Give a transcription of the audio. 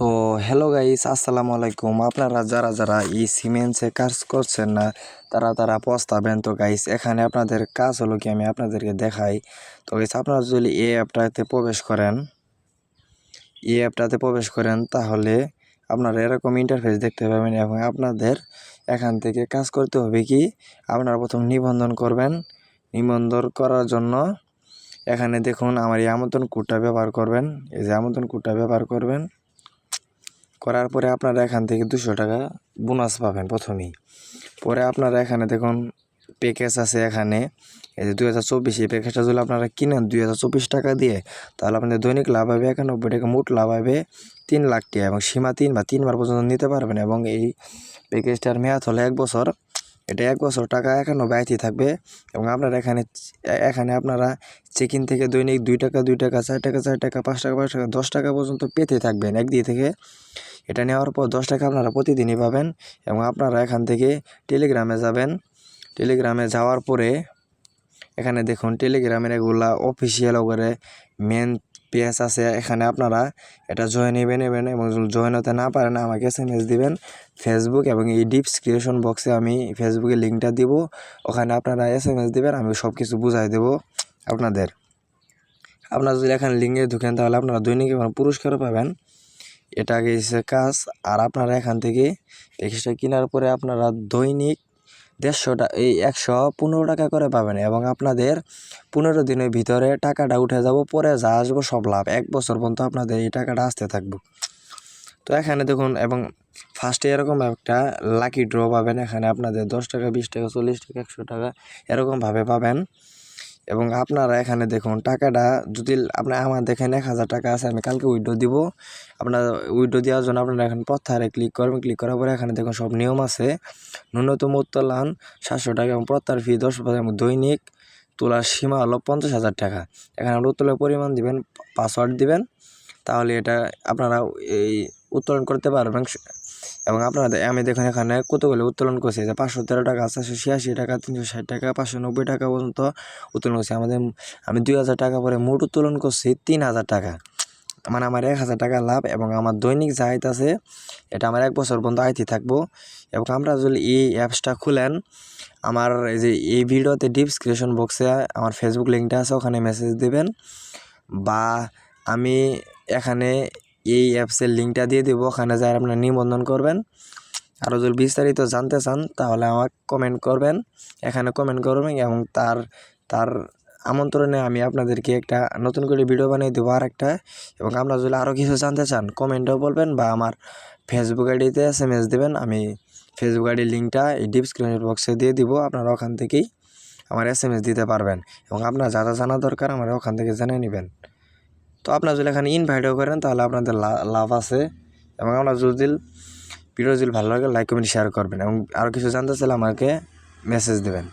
তো hello guys আসসালামু আলাইকুম। আপনারা যারা যারা এই সিমেন্টসে কাজ করছেন না, তারা তারা পস্তাবেন তো গাইস এখানে আপনাদের কাজ হলো কি, আমি আপনাদেরকে দেখাই। তো গাইস আপনারা যদি এই অ্যাপটাতে প্রবেশ করেন, এই অ্যাপটাতে প্রবেশ করেন, তাহলে আপনারা এরকম ইন্টারফেস দেখতে পাবেন এবং আপনাদের এখান থেকে কাজ করতে হবে কি, আপনারা প্রথম নিবন্ধন করবেন। নিবন্ধন করার জন্য এখানে দেখুন, আমার এই আমন্ত্রণ কোডটা ব্যবহার করবেন। এই যে আমন্ত্রণ কোডটা ব্যবহার করবেন। করার পরে আপনারা এখান থেকে দুশো টাকা বোনাস পাবেন প্রথমেই। পরে আপনারা এখানে দেখুন প্যাকেজ আছে এখানে। এই যে দুই হাজার চব্বিশ এই প্যাকেজটা যদি আপনারা কিনেন দুই হাজার চব্বিশ টাকা দিয়ে, তাহলে আপনাদের দৈনিক লাভ হবে একানব্বই টাকা, মোট লাভ হবে তিন লাখ টাকা এবং সীমা তিন বা তিনবার পর্যন্ত নিতে পারবেন এবং এই প্যাকেজটার মেয়াদ হলো এক বছর। এটা এক বছর টাকা একানব্বই আইতে থাকবে এবং আপনারা এখানে এখানে আপনারা চেক থেকে দৈনিক দুই টাকা দুই টাকা, চার টাকা চার টাকা, পাঁচ টাকা পাঁচ টাকা, দশ টাকা পর্যন্ত পেতে থাকবেন একদিকে থেকে। এটা নেওয়ার পর দশ টাকা আপনারা প্রতিদিনই পাবেন এবং আপনারা এখান থেকে টেলিগ্রামে যাবেন। টেলিগ্রামে যাওয়ার পরে এখানে দেখুন টেলিগ্রামের এগুলা অফিসিয়াল করে মেন পেজ আছে এখানে আপনারা এটা জয়েন নেবেন নেবেন এবং জয়েন হতে না পারেন আমাকে এস এম এস দিবেন। ফেসবুক এবং এই ডিসক্রিপশন বক্সে আমি ফেসবুকে লিঙ্কটা দিব। ওখানে আপনারা এস এম এস দেবেন, আমি সব কিছু বুঝাই দেবো আপনাদের। আপনারা যদি এখানে লিঙ্কে ঢুকেন, তাহলে আপনারা দৈনিক এবং পুরস্কারও পাবেন। এটা গেছে কাজ। আর আপনারা এখান থেকে প্যাকেজটা কেনার পরে আপনারা দৈনিক দেড়শো টাকা এই একশো পনেরো টাকা করে পাবেন এবং আপনাদের পনেরো দিনের ভিতরে টাকাটা উঠে যাব, পরে যা আসব সব লাভ। এক বছর পর্যন্ত আপনাদের এই টাকাটা আসতে থাকব। তো এখানে দেখুন, এবং ফার্স্টে এরকম একটা লাকি ড্র পাবেন। এখানে আপনাদের দশ টাকা, বিশ টাকা, চল্লিশ টাকা, একশো টাকা এরকমভাবে পাবেন। এবং আপনারা এখানে দেখুন, টাকাটা যদি আপনার আমার দেখেন এক হাজার টাকা আছে, আমি কালকে উইড্রো দিব। আপনার উইড্রো দেওয়ার জন্য আপনারা এখন প্রত্যাহারে ক্লিক করবেন। ক্লিক করার পরে এখানে দেখুন সব নিয়ম আছে। ন্যূনতম উত্তোলন সাতশো টাকা এবং প্রত্যাহার ফি দশ এবং দৈনিক তোলার সীমা হলো পঞ্চাশ হাজার টাকা। এখানে আপনার উত্তোলনের পরিমাণ দিবেন পাসওয়ার্ড দিবেন। তাহলে এটা আপনারা এই উত্তোলন করতে পারবেন। এবং আপনারা আমি দেখুন এখানে কতগুলো উত্তোলন করছি। যে পাঁচশো তেরো টাকা চারশো ছিয়াশি টাকা, তিনশো ষাট টাকা, পাঁচশো নব্বই টাকা পর্যন্ত উত্তোলন করছি। আমাদের আমি দুই হাজার টাকা পরে মোট উত্তোলন করছি তিন হাজার টাকা। মানে আমার এক হাজার টাকা লাভ এবং আমার দৈনিক যা আয়ত আছে, এটা আমার এক বছর পর্যন্ত আইতে থাকব। এবং আমরা যদি এই অ্যাপসটা খুলেন, আমার এই যে এই ভিডিওতে ডিসক্রিপশন বক্সে আমার ফেসবুক লিঙ্কটা আছে, ওখানে মেসেজ দেবেন। বা আমি এখানে এই অ্যাপসের লিঙ্কটা দিয়ে দেবো। ওখানে যাই আপনারা নিবন্ধন করবেন। আরও যদি বিস্তারিত জানতে চান, তাহলে আমাকে কমেন্ট করবেন। এখানে কমেন্ট করবেন এবং তার তার আমন্ত্রণে আমি আপনাদেরকে একটা নতুন করে ভিডিও বানিয়ে দেবো আর একটা এবং আপনারা যদি আরও কিছু জানতে চান কমেন্টেও বলবেন বা আমার ফেসবুক আইডিতে এস এম এস দেবেন। আমি ফেসবুক আইডির লিঙ্কটা এই ডিসক্রিপশন বক্সে দিয়ে দিব। আপনারা ওখান থেকেই আমার এস এম এস দিতে পারবেন। এবং আপনার যা যা জানা দরকার, আমার ওখান থেকে জেনে নেবেন। তো আপনারা যদি এখানে ইনভাইটও করেন, তাহলে আপনাদের লাভ আছে। এবং আপনার যদি ভিডিও যদি ভালো লাগে লাইক কমেন্ট শেয়ার করবেন। এবং আরও কিছু জানতে চাইলে আমাকে মেসেজ দেবেন।